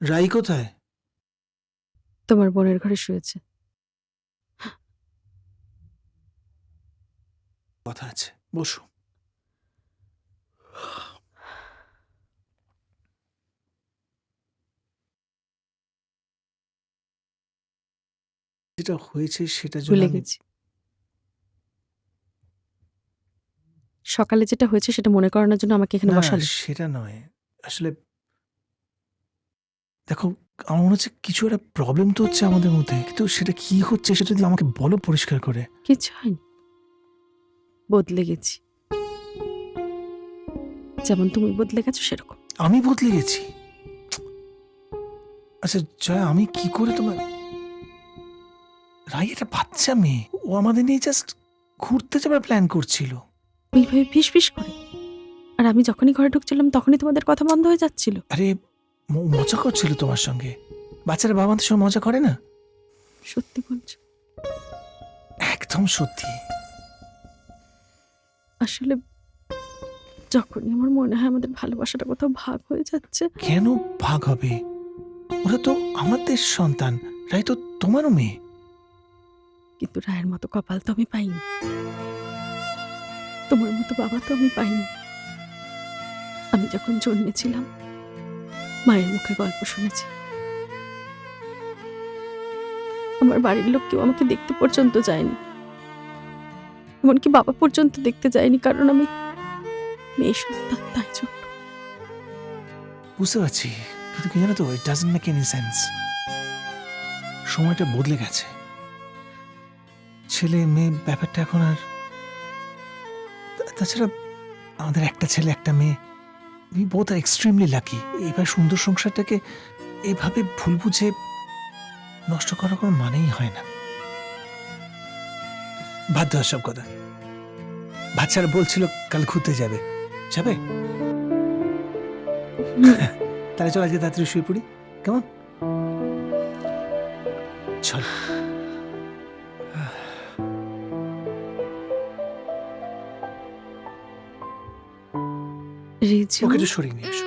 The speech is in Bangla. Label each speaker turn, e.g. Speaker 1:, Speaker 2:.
Speaker 1: রাই কোথায়?
Speaker 2: তোমার বোনের ঘরে শুয়েছে।
Speaker 1: কথা আছে বসো। যেটা হয়েছে সেটা
Speaker 2: ভুলে গেছি। সকালে যেটা হয়েছে সেটা মনে করানোর জন্য আমাকে এখানে
Speaker 1: না,
Speaker 2: বসালে।
Speaker 1: সেটা নয়। আসলে দেখো আমার মনে হচ্ছে কিছু একটা প্রবলেম তো হচ্ছে আমাদের মধ্যে। কিন্তু সেটা কি হচ্ছে সেটা যদি আমাকে বলো পরিষ্কার করে।
Speaker 2: কিছু হয়নি। বদলে গেছি। যেমন তুমি বদলে গেছো সেরকম।
Speaker 1: আমি বদলে গেছি? আচ্ছা জয়া আমি কি করে তোমার রাই একটা বাচ্চা মেয়ে। ও আমাদের নিয়ে জাস্ট ঘুরতে যাবার প্ল্যান করছিল।
Speaker 2: ওইভাবে ফিস ফিস করে। আর আমি যখনই ঘরে ঢুকছিলাম তখনই তোমাদের কথা বন্ধ হয়ে যাচ্ছিল।
Speaker 1: আরে মজা করছিল তোমার সঙ্গে। বাচ্চারা বাবা বাবাদের সঙ্গে মজা করে না?
Speaker 2: সত্যি বলছো।
Speaker 1: একদম সত্যি।
Speaker 2: আসলে যখনই আমার মনে হয় আমাদের ভালোবাসাটা কোথাও ভাগ হয়ে যাচ্ছে।
Speaker 1: কেন ভাগ হবে? ওরা তো আমাদের সন্তান রায় তো তোমারও মেয়ে।
Speaker 2: কিন্তু রায়ের মতো কপাল তো আমি পাইনি। তোমার মতো বাবা তো আমি পাইনি। আমি যখন জন্মেছিলাম মায়ের মুখে গল্প শুনেছি। আমার বাড়ির লোক কেউ আমাকে দেখতে পর্যন্ত যায়নি। এমনকি বাবা পর্যন্ত দেখতে যায়নি কারণ আমি মেয়ে সন্তান, তাই জন্য।
Speaker 1: বুঝতে পারছি, কিন্তু কি জানো তো it doesn't make any sense সময়টা বদলে গেছে। ছেলে, মেয়ে, ব্যাপারটা এখন আর তাছাড়া আমাদের একটা ছেলে, একটা মেয়ে। We both are extremely lucky এবার সুন্দর সংসারটাকে এভাবে ভুল বুঝে নষ্ট করার কোনো মানেই হয় না। বাধ্য সব কথা। বাচ্চারা বলছিল, কাল ঘুরতে যাবে। যাবে? তাহলে চল আজকে তাড়াতাড়ি শুয়ে পড়ি। কেমন? চল।
Speaker 2: রিজু
Speaker 1: ওকে একটু সরিয়ে নিয়ে এসো।